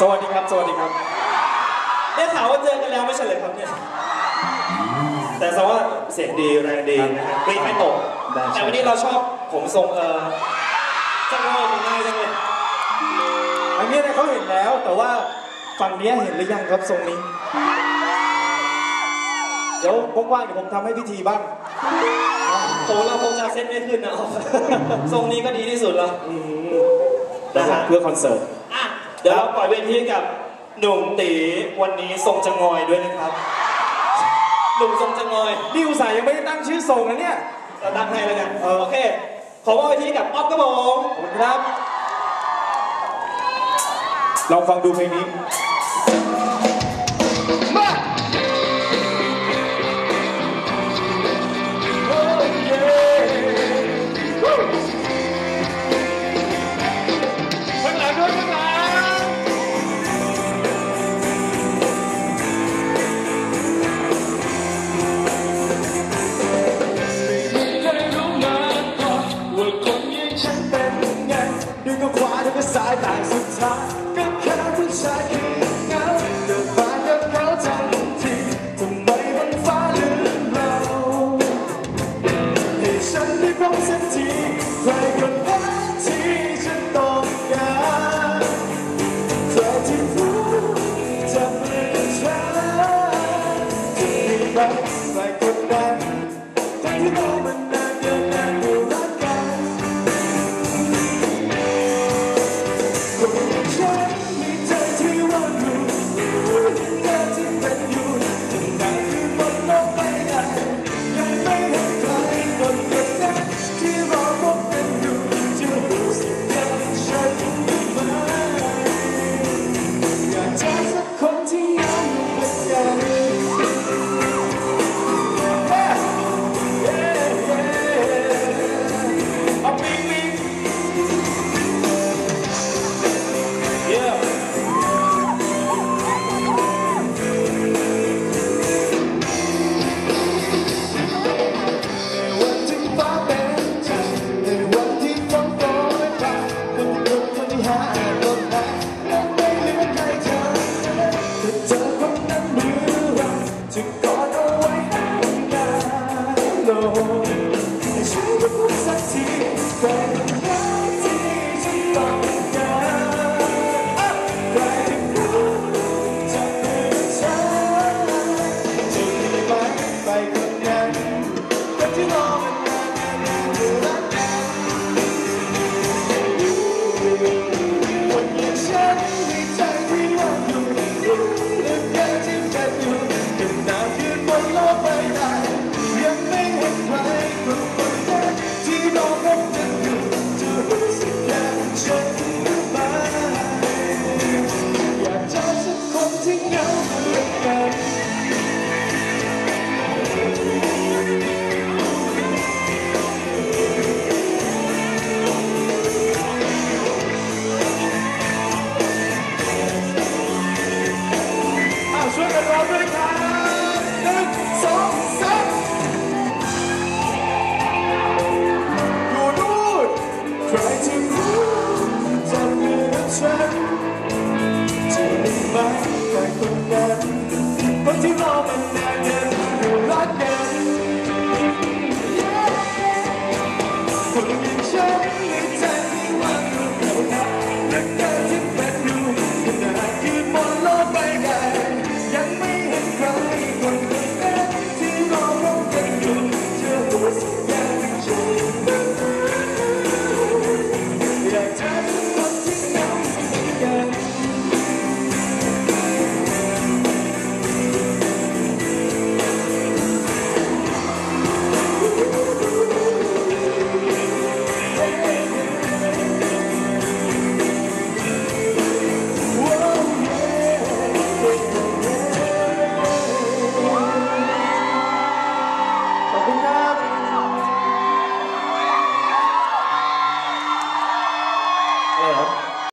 สวัสดีครับ สวัสดีครับได้ข่าวว่าเจอกันแล้วไม่ใช่เลยครับเนี่ย แต่สว่าเสียงดีแรงดีนะครับกรีดไม่ตก ได้ครับ แต่วันนี้เราชอบผมทรงเออจังเลยของนายจังเลยอันนี้เนี่ยเขาเห็นแล้วแต่ว่าฝั่งเนี้ยเห็นหรือยังครับทรงนี้ เดี๋ยวว่างๆเดี๋ยวผมทำให้พิธีบ้างโอ้เราคงจะเซ็ตไม่ขึ้นนะ ทรงนี้ก็ดีที่สุดแล้วอืมนะฮะ เพื่อคอนเสิร์ตอะ เดี๋ยวเราปล่อยเวทีให้กับหนุ่มตีวันนี้ทรงจะงอยด้วยนะครับ หนุ่มทรงจะงอยนี่อุตส่าห์ยังไม่ได้ตั้งชื่อทรงนะเนี่ยเราตั้งให้แล้วกันเออโอเค ขอมอบเวทีให้กับอ๊อฟครับผมขอบคุณครับ ลองฟังดูเพลงนี้อ ฉันเป็นยังไงดึงก็ขวาดึงก็สายแต่สุดท้ายก็แค่ผู้ชายขี้เหงาเดินมากับเขาทันทีทำไมบนฟ้าลืมเราให้ฉันได้พบสักทีใครคนนั้ทีฉันต้องการใคที่รู้จะเป็นฉันที่รักใครคนนั้นใคที่เรามัน stand. ช่วยกันร้องด้วยครับหนึ่งสองสามอยู่นู่นใครจะรู้จับมือกับฉันจะได้ไหมแตรคนนั้นคนที่รอมานานเดิอยู่รักแด